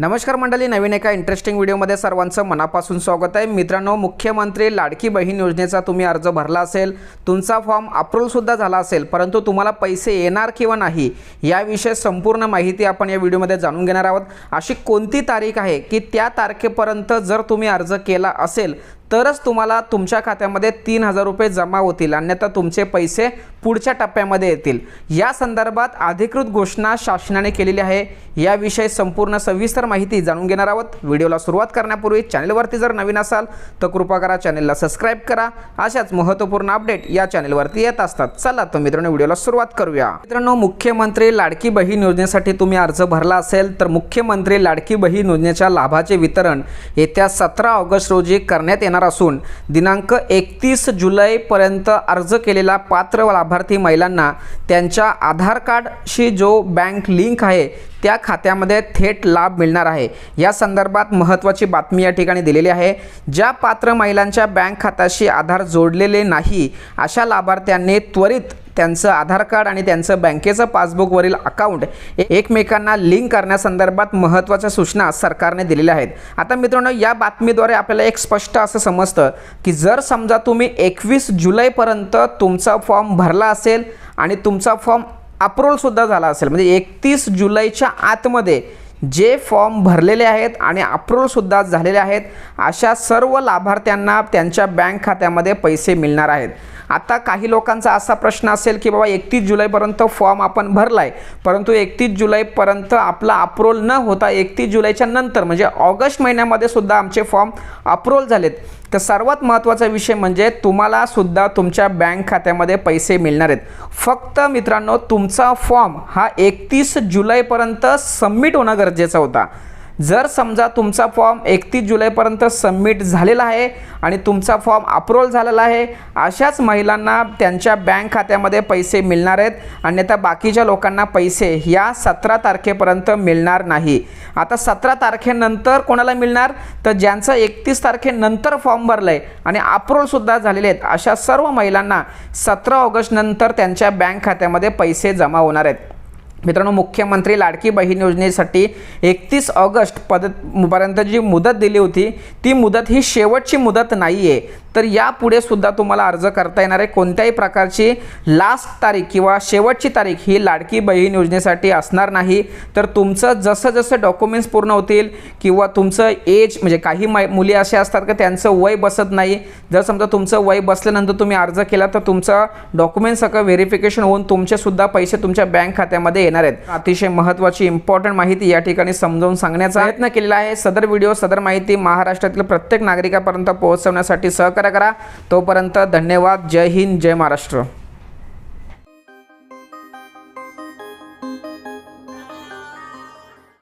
नमस्कार मंडळी नवीन एका इंटरेस्टिंग व्हिडिओमध्ये सर्वांचं मनापासून स्वागत आहे. मित्रांनो मुख्यमंत्री लाडकी बहीण योजनेचा तुम्ही अर्ज भरला असेल तुमचा फॉर्म अप्रूव्हसुद्धा झाला असेल परंतु तुम्हाला पैसे येणार किंवा नाही याविषयी संपूर्ण माहिती आपण या व्हिडिओमध्ये जाणून घेणार आहोत. अशी कोणती तारीख आहे की त्या तारखेपर्यंत जर तुम्ही अर्ज केला असेल तरच तुम्हाला तुमच्या खात्यामध्ये तीन हजार रुपये जमा होतील अन्यथा तुमचे पैसे पुढच्या टप्प्यामध्ये येतील. या संदर्भात अधिकृत घोषणा शासनाने केलेली आहे. याविषयी संपूर्ण सविस्तर माहिती जाणून घेणार आहोत. व्हिडिओला सुरुवात करण्यापूर्वी चॅनलवरती जर नवीन असाल तर कृपा करा चॅनलला सबस्क्राईब करा. अशाच महत्त्वपूर्ण अपडेट या चॅनलवरती येत असतात. चला तर मित्रांनो व्हिडिओला सुरुवात करूया. मित्रांनो मुख्यमंत्री लाडकी बहीण योजनेसाठी तुम्ही अर्ज भरला असेल तर मुख्यमंत्री लाडकी बहीण योजनेच्या लाभाचे वितरण येत्या सतरा ऑगस्ट रोजी करण्यात येणार असून दिनांक एकतीस जुलैपर्यंत अर्ज केलेला पात्र लाभार्थी महिलांना त्यांच्या आधार कार्डशी जो बँक लिंक आहे त्या खात्यामध्ये थेट लाभ मिळणार आहे. या संदर्भात महत्त्वाची बातमी या ठिकाणी दिलेली आहे. ज्या पात्र महिलांच्या बँक खात्याशी आधार जोडलेले नाही अशा लाभार्थ्यांनी त्वरित त्यांचं आधार कार्ड आणि त्यांचं बँकेचं पासबुकवरील अकाउंट एकमेकांना लिंक करण्यासंदर्भात महत्त्वाच्या सूचना सरकारने दिलेल्या आहेत. आता मित्रांनो या बातमीद्वारे आपल्याला एक स्पष्ट असं समजतं की जर समजा तुम्ही एकवीस जुलैपर्यंत तुमचा फॉर्म भरला असेल आणि तुमचा फॉर्म अप्रूव्हलसुद्धा झाला असेल म्हणजे एकतीस जुलैच्या आतमध्ये जे फॉर्म भरलेले आहेत आणि अप्रूव्हलसुद्धा झालेले आहेत अशा सर्व लाभार्थ्यांना त्यांच्या बँक खात्यामध्ये पैसे मिळणार आहेत. आता काही लोकांचा असा प्रश्न असेल की बाबा एकतीस जुलैपर्यंत फॉर्म आपण भरला आहे परंतु एकतीस जुलैपर्यंत आपला अप्रोल न होता एकतीस जुलैच्या नंतर म्हणजे ऑगस्ट महिन्यामध्ये सुद्धा आमचे फॉर्म अप्रोल झालेत. तर सर्वात महत्त्वाचा विषय म्हणजे तुम्हाला सुद्धा तुमच्या बँक खात्यामध्ये पैसे मिळणार आहेत. फक्त मित्रांनो तुमचा फॉर्म हा एकतीस जुलैपर्यंत सबमिट होणं गरजेचं होता. जर समजा तुमचा फॉर्म एकतीस जुलैपर्यंत सबमिट झालेला आहे आणि तुमचा फॉर्म अप्रूव्हल झालेला आहे अशाच महिलांना त्यांच्या बँक खात्यामध्ये पैसे मिळणार आहेत अन्यथा बाकीच्या लोकांना पैसे या सतरा तारखेपर्यंत मिळणार नाही. आता सतरा तारखेनंतर कोणाला मिळणार? तर ज्यांचं एकतीस तारखेनंतर फॉर्म भरलं आहे आणि अप्रूव्हलसुद्धा झालेले आहेत अशा सर्व महिलांना सतरा ऑगस्टनंतर त्यांच्या बँक खात्यामध्ये पैसे जमा होणार आहेत. मित्रांनो मुख्यमंत्री लाडकी बहीण योजनेसाठी एकतीस ऑगस्ट पद पर्यंत जी मुदत दिली होती ती मुदत ही शेवटची मुदत नाही आहे तर यापुढे सुद्धा तुम्हाला अर्ज करता येणार आहे. कोणत्याही प्रकारची लास्ट तारीख किंवा शेवटची तारीख ही लाडकी बहीण योजनेसाठी असणार नाही. तर तुमचं जसं जसं डॉक्युमेंट्स पूर्ण होतील किंवा तुमचं एज म्हणजे काही मै मुली असे असतात की त्यांचं वय बसत नाही. जर समजा तुमचं वय बसल्यानंतर तुम्ही अर्ज केला तर तुमचं डॉक्युमेंट सगळं व्हेरिफिकेशन होऊन तुमचेसुद्धा पैसे तुमच्या बँक खात्यामध्ये येणार आहेत. अतिशय महत्त्वाची इम्पॉर्टंट माहिती या ठिकाणी समजावून सांगण्याचा प्रयत्न केलेला आहे. सदर व्हिडिओ सदर माहिती महाराष्ट्रातील प्रत्येक नागरिकापर्यंत पोहोचवण्यासाठी सहकार्य करा. तोपर्यंत धन्यवाद. जय हिंद जय महाराष्ट्र.